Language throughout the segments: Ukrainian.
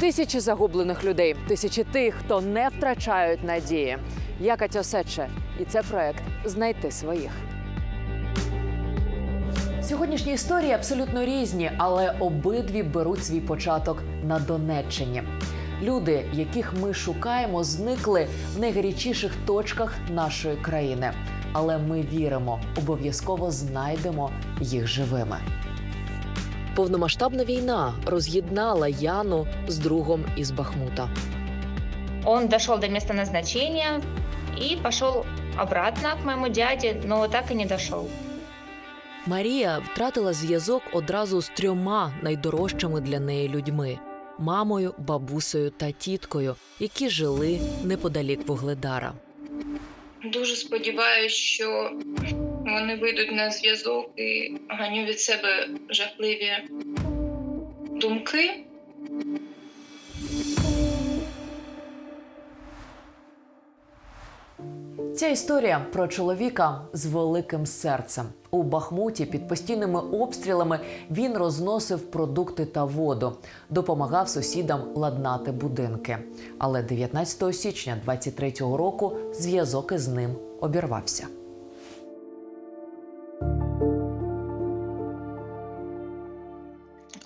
Тисячі загублених людей, тисячі тих, хто не втрачають надії. Я Катя Сече, і це проект Знайти своїх. Сьогоднішні історії абсолютно різні, але обидві беруть свій початок на Донеччині. Люди, яких ми шукаємо, зникли в найгарячіших точках нашої країни. Але ми віримо, обов'язково знайдемо їх живими. Повномасштабна війна роз'єднала Яну з другом із Бахмута. Он дошел до места назначения и пошел обратно к моему дяде, но так и не дошел. Марія втратила зв'язок одразу з трьома найдорожчими для неї людьми мамою, бабусею та тіткою, які жили неподалік Вугледара. Дуже сподіваюся, що вони вийдуть на зв'язок і ганю від себе жахливі думки. Ця історія про чоловіка з великим серцем. У Бахмуті під постійними обстрілами він розносив продукти та воду, допомагав сусідам ладнати будинки. Але 19 січня 23-го року зв'язок із ним обірвався.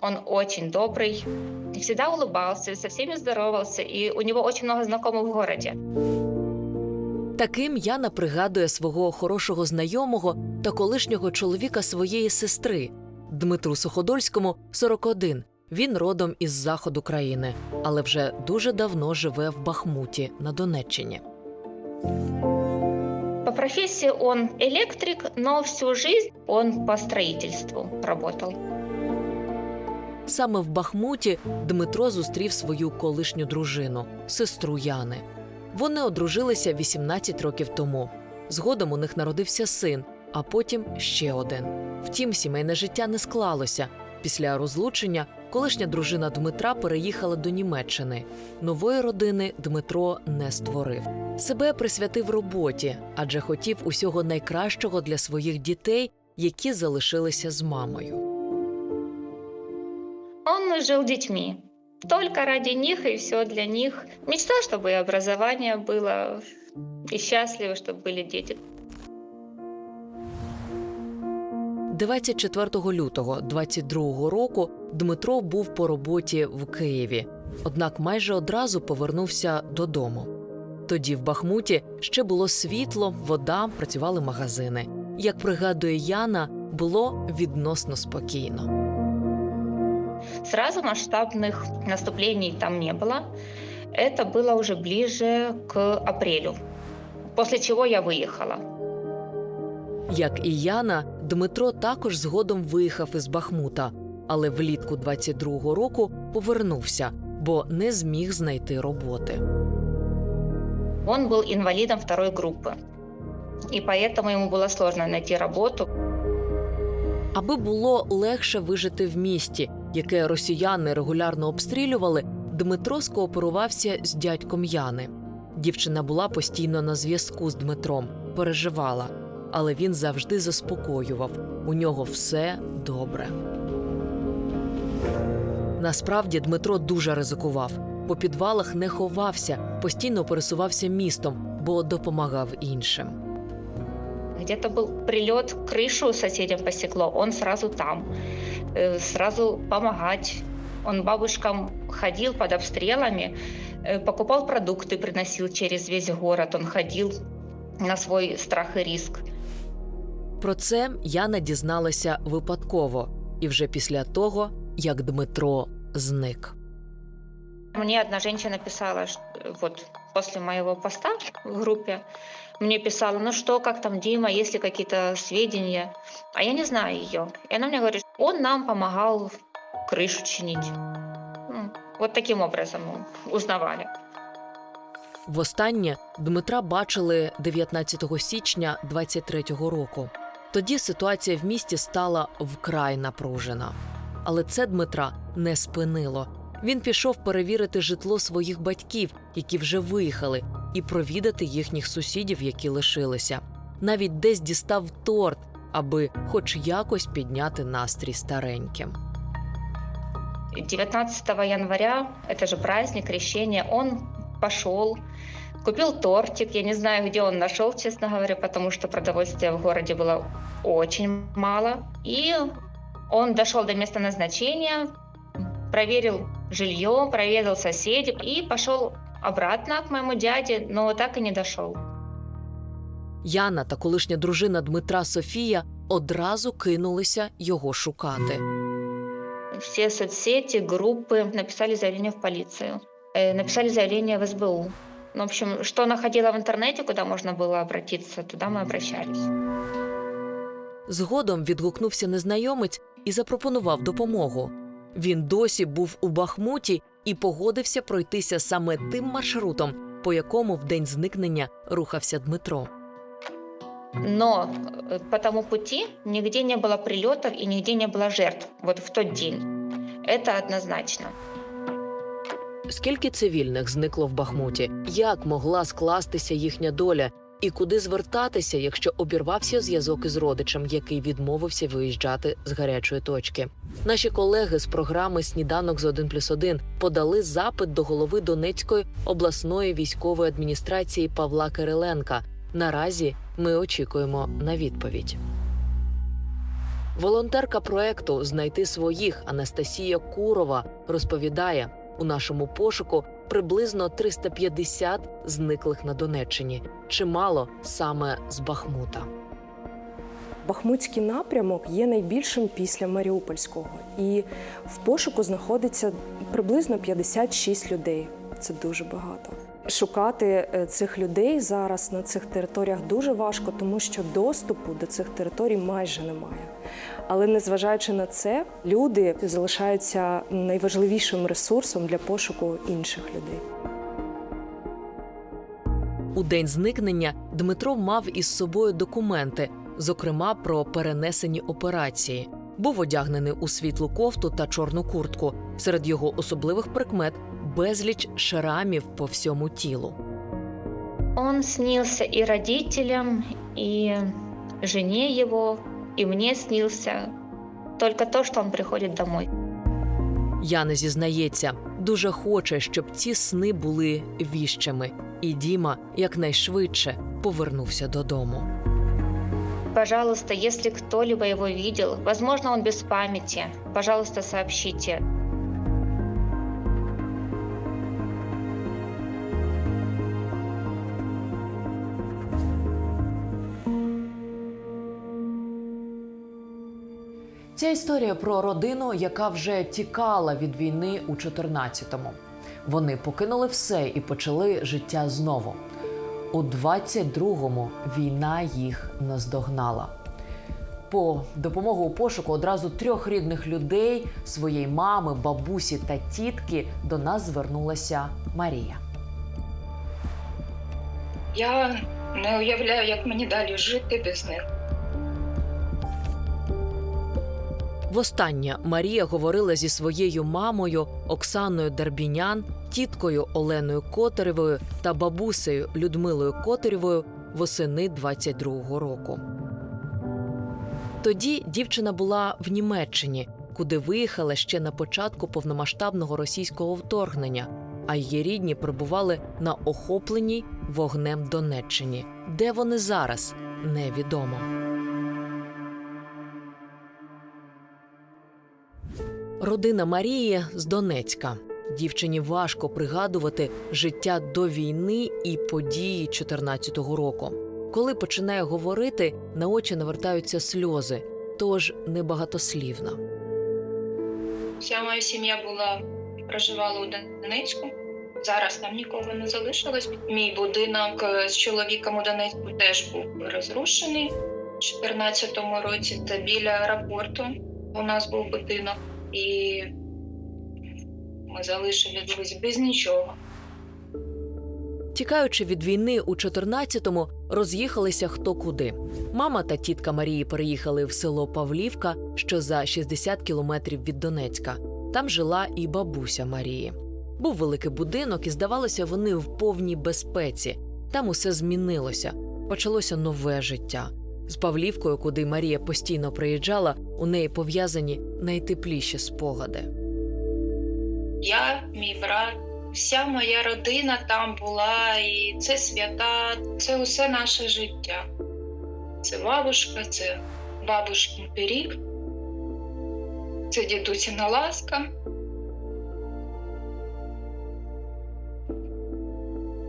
Он очень добрый, и всегда улыбался, со всеми здоровался, и у него очень много знакомых в городе. Таким Яна пригадує свого хорошого знайомого та колишнього чоловіка своєї сестри Дмитру Суходольському 41. Він родом із заходу країни, але вже дуже давно живе в Бахмуті на Донеччині. По профессии он электрик, но всю жизнь он по строительству работал. Саме в Бахмуті Дмитро зустрів свою колишню дружину, сестру Яни. Вони одружилися 18 років тому. Згодом у них народився син, а потім ще один. Втім, сімейне життя не склалося. Після розлучення колишня дружина Дмитра переїхала до Німеччини. Нової родини Дмитро не створив. Себе присвятив роботі, адже хотів усього найкращого для своїх дітей, які залишилися з мамою Он жил детьми. Только ради них и все для них. Мечтал, чтобы и образование было, и счастливо, чтобы были дети. 24 лютого 22 року Дмитро був по роботі в Києві, однак майже одразу повернувся додому. Тоді в Бахмуті ще було світло, вода, працювали магазини. Як пригадує Яна, було відносно спокійно. Сразу масштабных наступлений там не было. Это было уже ближе к апрелю, после чего я выехала. Як і Яна, Дмитро також згодом виїхав із Бахмута, але влітку 22-го року повернувся, бо не зміг знайти роботи. Он был инвалидом второй группы, и поэтому ему было сложно найти работу. Аби було легше вижити в місті, яке росіяни регулярно обстрілювали, Дмитро скооперувався з дядьком Яни. Дівчина була постійно на зв'язку з Дмитром, переживала, але він завжди заспокоював у нього все добре. Насправді Дмитро дуже ризикував. По підвалах не ховався, постійно пересувався містом, бо допомагав іншим. Где-то был прилет, крышу соседям посекло, он сразу там, э, сразу помогать. Он бабушкам ходил под обстрелами, э, покупал продукты, приносил через весь город. Он ходил на свой страх и риск. Про це Яна дізналася випадково і вже після того, як Дмитро зник. Мне одна женщина писала, вот после моего поста в группе, мне писала, ну что, как там Дима, есть ли какие-то сведения? А я не знаю ее. И она мне говорит, он нам помогал крышу чинить. Ну, Вот таким образом узнавали. Востаннє Дмитра бачили 19 січня 23-го року. Тоді ситуація в місті стала вкрай напружена. Але це Дмитра не спинило. Він пішов перевірити житло своїх батьків, які вже виїхали, і провідати їхніх сусідів, які лишилися. Навіть десь дістав торт, аби хоч якось підняти настрій стареньким. 19 января, это же праздник, крещение, он пошел, купил тортик. Я не знаю, где он нашел, честно говоря, потому что продовольствия в городе было очень мало. И он дошел до места назначения, проверил жилье, проверил соседей и пошел обратно к моему дяде, но так и не дошел. Яна та колишня дружина Дмитра Софія одразу кинулися його шукати. Все соцсети, группы написали заявление в полицию, э, написали заявление в СБУ. Ну, в общем, что находила в интернете, куда можно было обратиться, туда мы обращались. Згодом відгукнувся незнайомець і запропонував допомогу. Він досі був у Бахмуті і погодився пройтися саме тим маршрутом, по якому в день зникнення рухався Дмитро. Но э, по тому пути нигде не было прилетов и нигде не было жертв вот в тот день. Это однозначно. Скільки цивільних зникло в Бахмуті? Як могла скластися їхня доля? І куди звертатися, якщо обірвався зв'язок із родичем, який відмовився виїжджати з гарячої точки? Наші колеги з програми Сніданок з 1 плюс 1 подали запит до голови Донецької обласної військової адміністрації Павла Кириленка. Наразі ми очікуємо на відповідь. Волонтерка проекту Знайти своїх Анастасія Курова розповідає: у нашому пошуку приблизно 350 зниклих на Донеччині, чимало саме з Бахмута. Бахмутський напрямок є найбільшим після Маріупольського, і в пошуку знаходиться приблизно 56 людей. Це дуже багато. Шукати е, цих людей зараз на цих територіях дуже важко, тому що доступу до цих територій майже немає. Але незважаючи на це, люди залишаються найважливішим ресурсом для пошуку інших людей. У день зникнення Дмитро мав із собою документи, зокрема про перенесені операції. Був одягнений у світлу кофту та чорну куртку. Серед його особливих прикмет безліч шрамів по всьому тілу. Он снился и родителям, и жене его, и мне снился. Только то, что он приходит домой. Яна зізнається, дуже хоче, щоб ці сни були віщами, і Діма якнайшвидше повернувся додому. Пожалуйста, если кто-либо его видел, возможно, он без памяти, пожалуйста, сообщите. Ця історія про родину, яка вже тікала від війни у 14-му. Вони покинули все і почали життя знову. У 22-му війна їх наздогнала. По допомогу у пошуку одразу трьох рідних людей своєї мами, бабусі та тітки до нас звернулася Марія. Я не уявляю, як мені далі жити без них. Востаннє Марія говорила зі своєю мамою Оксаною Дарбінян, тіткою Оленою Котеревою та бабусею Людмилою Котеревою восени 22-го року. Тоді дівчина була в Німеччині, куди виїхала ще на початку повномасштабного російського вторгнення, а її рідні перебували на охопленій вогнем Донеччині. Де вони зараз, невідомо. Родина Марії з Донецька. Дівчині важко пригадувати життя до війни і події 14-го року. Коли починає говорити, на очі навертаються сльози, тож небагатослівна. Вся моя сім'я була проживала у Донецьку. Зараз там нікого не залишилось. Мій будинок е, з чоловіком у Донецьку теж був розрушений у 2014 році. Це біля аеропорту. У нас був будинок, і ми залишились без, без нічого. Тікаючи від війни у 14-му, роз'їхалися хто куди. Мама та тітка Марії переїхали в село Павлівка, що за 60 кілометрів від Донецька. Там жила і бабуся Марії. Був великий будинок, і здавалося, вони в повній безпеці. Там усе змінилося. Почалося нове життя. З Павлівкою, куди Марія постійно приїжджала, у неї пов'язані найтепліші спогади. Я, мій брат, вся моя родина там була, і це свята, це усе наше життя. Це бабушка, це бабушкин пиріг, це дідусіна ласка.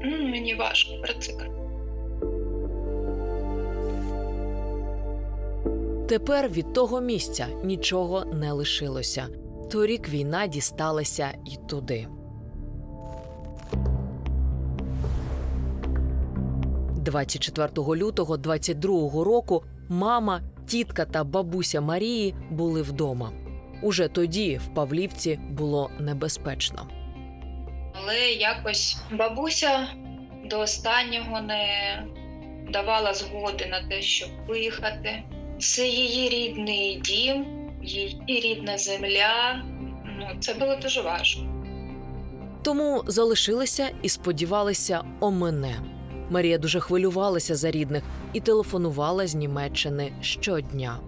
Ну, Мені важко про це Тепер від того місця нічого не лишилося. Торік війна дісталася й туди. 24 лютого 22-го року мама, тітка та бабуся Марії були вдома. Уже тоді в Павлівці було небезпечно. Але якось бабуся до останнього не давала згоди на те, щоб виїхати. Це її рідний дім, її рідна земля. Ну, це було дуже важко. Тому залишилися і сподівалися о мене. Марія дуже хвилювалася за рідних і телефонувала з Німеччини щодня.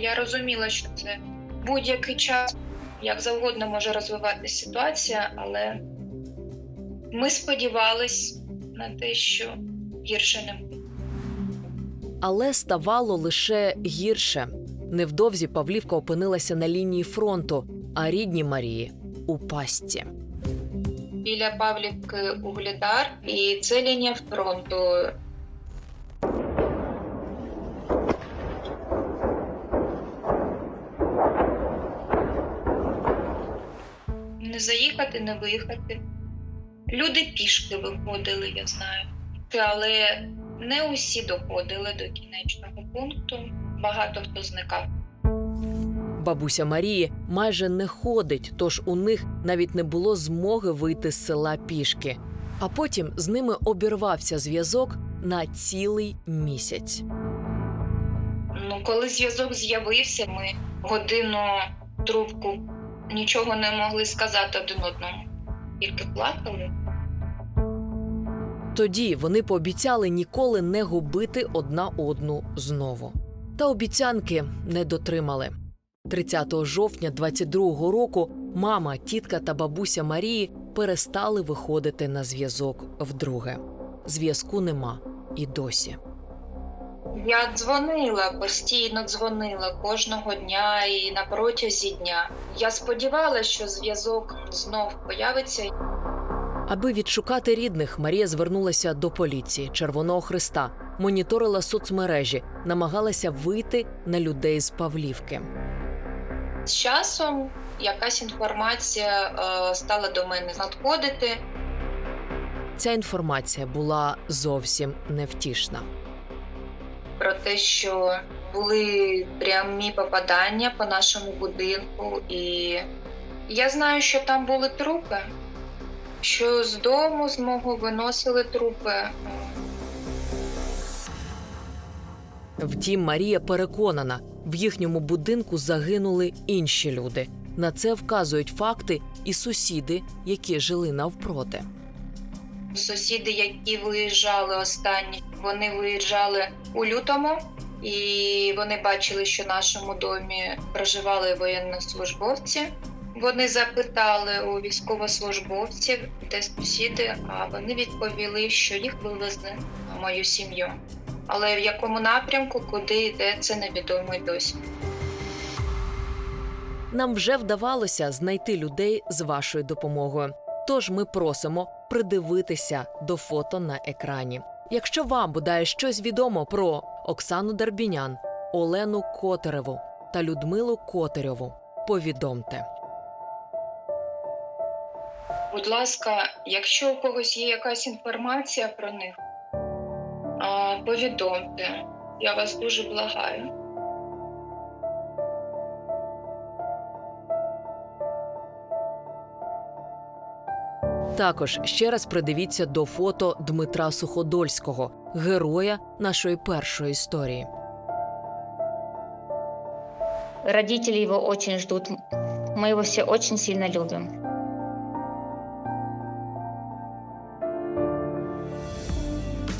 Я розуміла, що це будь-який час, як завгодно може розвиватися ситуація, але ми сподівались на те, що гірше не буде. Але ставало лише гірше. Невдовзі Павлівка опинилася на лінії фронту, а рідні Марії у пастці. Біля Павлівки Угледар, і це лінія фронту. Не заїхати, не виїхати. Люди пішки виходили, я знаю. Але не усі доходили до кінечного пункту. Багато хто зникав. Бабуся Марії майже не ходить, тож у них навіть не було змоги вийти з села пішки. А потім з ними обірвався зв'язок на цілий місяць. Ну, коли зв'язок з'явився, ми годину трубку нічого не могли сказати один одному, тільки плакали. Тоді вони пообіцяли ніколи не губити одна одну знову. Та обіцянки не дотримали. 30 жовтня 22-го року мама, тітка та бабуся Марії перестали виходити на зв'язок вдруге. Зв'язку нема і досі. Я дзвонила, постійно дзвонила кожного дня і на протязі дня. Я сподівалася, що зв'язок знов появиться. Аби відшукати рідних, Марія звернулася до поліції Червоного Христа, моніторила соцмережі, намагалася вийти на людей з Павлівки. З часом якась інформація е, стала до мене надходити. Ця інформація була зовсім невтішна. про те, що були прямі попадання по нашому будинку, і я знаю, що там були трупи, що з дому з мого виносили трупи. Втім, Марія переконана, в їхньому будинку загинули інші люди. На це вказують факти і сусіди, які жили навпроти. Сусіди, які виїжджали останні, вони виїжджали у лютому, і вони бачили, що в нашому домі проживали воєннослужбовці. Вони запитали у військовослужбовців, де сусіди, а вони відповіли, що їх вивезли мою сім'ю. Але в якому напрямку, куди йде, це невідомо й досі. Нам вже вдавалося знайти людей з вашою допомогою. Тож ми просимо придивитися до фото на екрані. Якщо вам бодай щось відомо про Оксану Дарбінян, Олену Котереву та Людмилу Котереву, повідомте. Будь ласка, якщо у когось є якась інформація про них, повідомте. Я вас дуже благаю. Також ще раз придивіться до фото Дмитра Суходольського, героя нашої першої історії. Родители его очень ждут. Мы его все очень сильно любим.